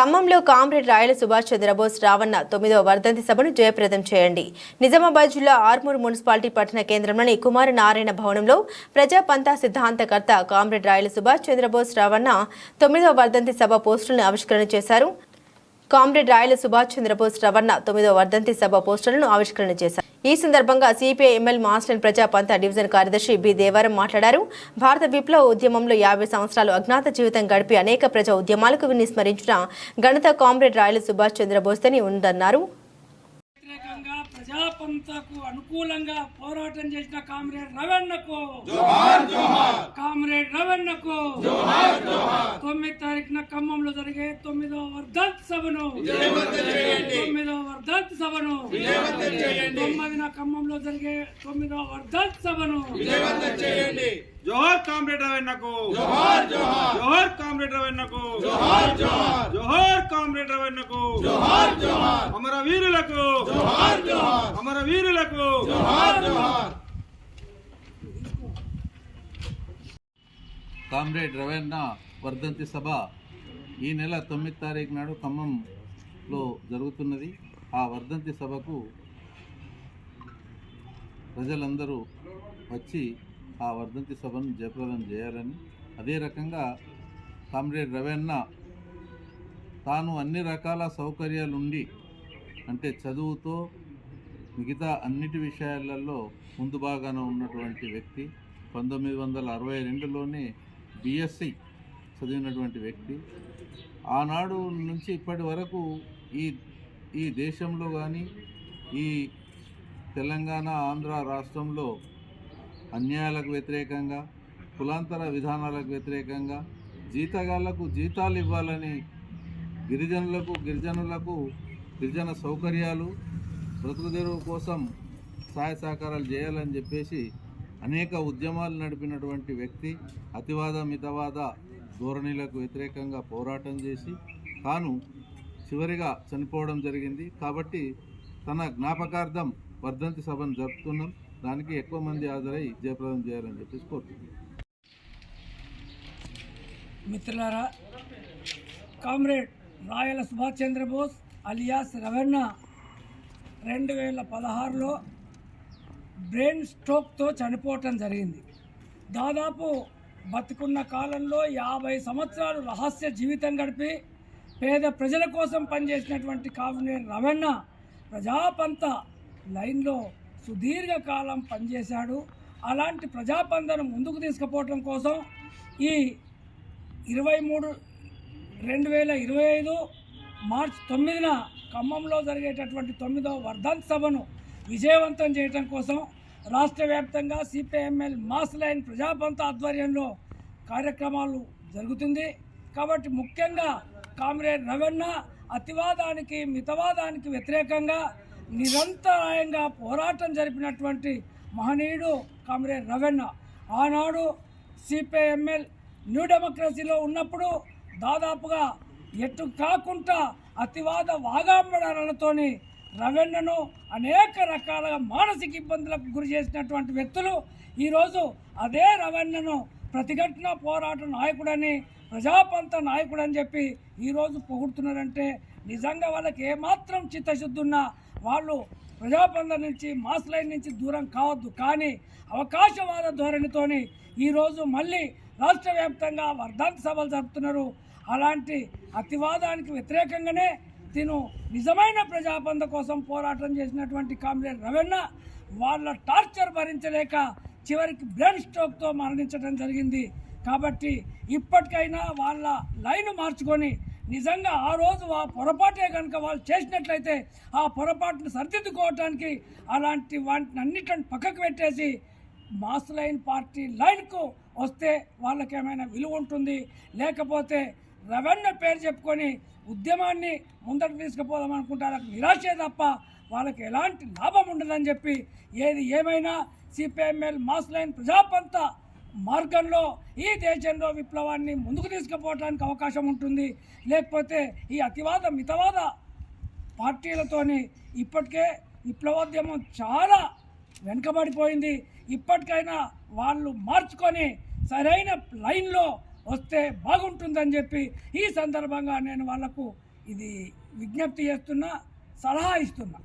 ఖమ్మంలో కామ్రేడ్ రాయల సుభాష్ చంద్రబోస్ రావణ తొమ్మిదవ వర్ధంతి సభను జయప్రదం చేయండి. నిజామాబాద్ జిల్లా ఆర్మూర్ మున్సిపాలిటీ పట్టణ కేంద్రంలోని కుమార నారాయణ భవనంలో ప్రజాపంతా సిద్ధాంతకర్త కామ్రేడ్ రాయల సుభాష్ చంద్రబోస్ రావణ తొమ్మిదవ వర్ధంతి సభ పోస్టులను ఆవిష్కరణ చేశారు. కామ్రేడ్ రాయల సుభాష్ చంద్రబోస్ రవణ తొమ్మిదవ వర్ధంతి సభ పోస్టులను ఆవిష్కరణ చేశారు. ఈ సందర్భంగా CPI ML master Prajapantha division కార్యదర్శి బి దేవారం మాట్లాడారు. భారత విప్లవ ఉద్యమంలో యాభై సంవత్సరాలు అజ్ఞాత జీవితం గడిపి అనేక ప్రజా ఉద్యమాలకు విస్మరించిన ఘనత కామ్రేడ్ రాయల సుభాష్ చంద్రబోస్ అని ఉందన్నారు ప్రజాపంతకు అనుకూలంగా పోరాటం చేసిన కామ్రేడ్ రవణకు కామ్రేడ్ రవణకు తొమ్మిది తారీఖున ఖమ్మంలో జరిగే వర్ధంత్ సభను. సభను. తొమ్మిదిన ఖమ్మంలో జరిగే తొమ్మిదవ వర్ధంత్ సభను. జోహార్ కామ్రేడ్ రవణకు జోహార్ జోహార్. జోహార్ కామ్రేడ్ రవణకు జోహార్ జోహార్. జోహార్ కామ్రేడ్ రవణకు జోహార్ జోహార్. అమర వీరులకు జోహార్ జోహార్. అమర వీరులకు జోహార్ జోహార్. కామ్రేడ్ రవణ వర్ధంతి సభ ఈ నెల తొమ్మిది తారీఖు నాడు ఖమ్మంలో జరుగుతున్నది. ఆ వర్ధంతి సభకు ప్రజలందరూ వచ్చి ఆ వర్ధంతి సభను జయప్రదం చేయాలని అదే రకంగా కామ్రేడ్ రవెన్న తాను అన్ని రకాల సౌకర్యాలుండి అంటే చదువుతో మిగతా అన్నిటి విషయాలలో ముందు బాగాన ఉన్నటువంటి వ్యక్తి పంతొమ్మిది వందల అరవై రెండులోనే బిఎస్సి చదివినటువంటి వ్యక్తి. ఆనాడు నుంచి ఇప్పటి వరకు ఈ ఈ దేశంలో కానీ ఈ తెలంగాణ ఆంధ్ర రాష్ట్రంలో అన్యాయాలకు వ్యతిరేకంగా కులాంతర విధానాలకు వ్యతిరేకంగా జీతగాళ్ళకు జీతాలు ఇవ్వాలని గిరిజనులకు గిరిజనులకు గిరిజన సౌకర్యాలు బ్రతుకుదెరువు కోసం సహాయ సహకారాలు చేయాలని చెప్పేసి అనేక ఉద్యమాలు నడిపినటువంటి వ్యక్తి అతివాద మితవాద ధోరణిలకు వ్యతిరేకంగా పోరాటం చేసి తాను చివరిగా చనిపోవడం జరిగింది. కాబట్టి తన జ్ఞాపకార్థం వర్ధంతి సభను జరుపుతున్నాం దానికి ఎక్కువ మంది హాజరై జయప్రదం చేయాలని చెప్పేసి కోరుతున్నాం మిత్రులారా కామ్రేడ్ రాయల సుభాష్ చంద్రబోస్ అలియాస్ రవెన్న రెండు వేల పదహారులో బ్రెయిన్ స్ట్రోక్తో చనిపోవటం జరిగింది. దాదాపు బతుకున్న కాలంలో యాభై సంవత్సరాలు రహస్య జీవితం గడిపి పేద ప్రజల కోసం పనిచేసినటువంటి కామ్రేడ్ రవణ ప్రజాపంత లైన్లో సుదీర్ఘకాలం పనిచేశాడు. అలాంటి ప్రజాపంతను ముందుకు తీసుకుపోవటం కోసం ఈ ఇరవై మూడు రెండు వేల ఇరవై ఐదు మార్చ్ తొమ్మిదిన ఖమ్మంలో జరిగేటటువంటి తొమ్మిదవ వర్ధంత్ సభను విజయవంతం చేయటం కోసం రాష్ట్ర వ్యాప్తంగా సిపిఎంఎల్ మాస్ లైన్ ప్రజాపంత ఆధ్వర్యంలో కార్యక్రమాలు జరుగుతుంది. కాబట్టి ముఖ్యంగా కామ్రేడ్ రవణ అతివాదానికి మితవాదానికి వ్యతిరేకంగా నిరంతరాయంగా పోరాటం జరిపినటువంటి మహనీయుడు కామ్రేడ్ రవణ ఆనాడు సిపిఎంఎల్ న్యూ డెమోక్రసీలో ఉన్నప్పుడు దాదాపుగా ఎటు కాకుండా అతివాద వాగాంబడాలతోని రవెన్నను అనేక రకాలుగా మానసిక ఇబ్బందులకు గురి చేసినటువంటి వ్యక్తులు ఈరోజు అదే రవెన్నను ప్రతిఘటన పోరాట నాయకుడని ప్రజాపంత నాయకుడు అని చెప్పి ఈరోజు పొగుడుతున్నారంటే నిజంగా వాళ్ళకి ఏమాత్రం చిత్తశుద్ధి ఉన్నా వాళ్ళు ప్రజాపంద నుంచి మాస్ లైన్ నుంచి దూరం కావద్దు. కానీ అవకాశవాద ధోరణితోని ఈరోజు మళ్ళీ రాష్ట్ర వ్యాప్తంగా వర్ధంతి సభలు జరుపుతున్నారు. అలాంటి అతివాదానికి వ్యతిరేకంగానే తిను నిజమైన ప్రజాపంద కోసం పోరాటం చేసినటువంటి కామ్రేడ్ రవెన్న వాళ్ళ టార్చర్ భరించలేక చివరికి బ్రెయిన్ స్ట్రోక్తో మరణించడం జరిగింది. కాబట్టి ఇప్పటికైనా వాళ్ళ లైన్ మార్చుకొని నిజంగా ఆ రోజు ఆ పొరపాటే కనుక వాళ్ళు చేసినట్లయితే ఆ పొరపాటును సరిదిద్దుకోవటానికి అలాంటి వాటిని అన్నిటిని పక్కకు పెట్టేసి మాస్ లైన్ పార్టీ లైన్కు వస్తే వాళ్ళకి ఏమైనా విలువ ఉంటుంది. లేకపోతే రెవెన్యూ పేరు చెప్పుకొని ఉద్యమాన్ని ముందరకు తీసుకుపోదాం అనుకుంటారు. నిరాశే తప్ప వాళ్ళకి ఎలాంటి లాభం ఉండదని చెప్పి ఏది ఏమైనా సిపిఎంఎల్ మాస్ లైన్ ప్రజాపంతా మార్గంలో ఈ దేశంలో విప్లవాన్ని ముందుకు తీసుకుపోవడానికి అవకాశం ఉంటుంది. లేకపోతే ఈ అతివాద మితవాద పార్టీలతోని ఇప్పటికే విప్లవోద్యమం చాలా వెనుకబడిపోయింది. ఇప్పటికైనా వాళ్ళు మార్చుకొని సరైన లైన్లో వస్తే బాగుంటుందని చెప్పి ఈ సందర్భంగా నేను వాళ్ళకు ఇది విజ్ఞప్తి చేస్తున్నా సలహా ఇస్తున్నా.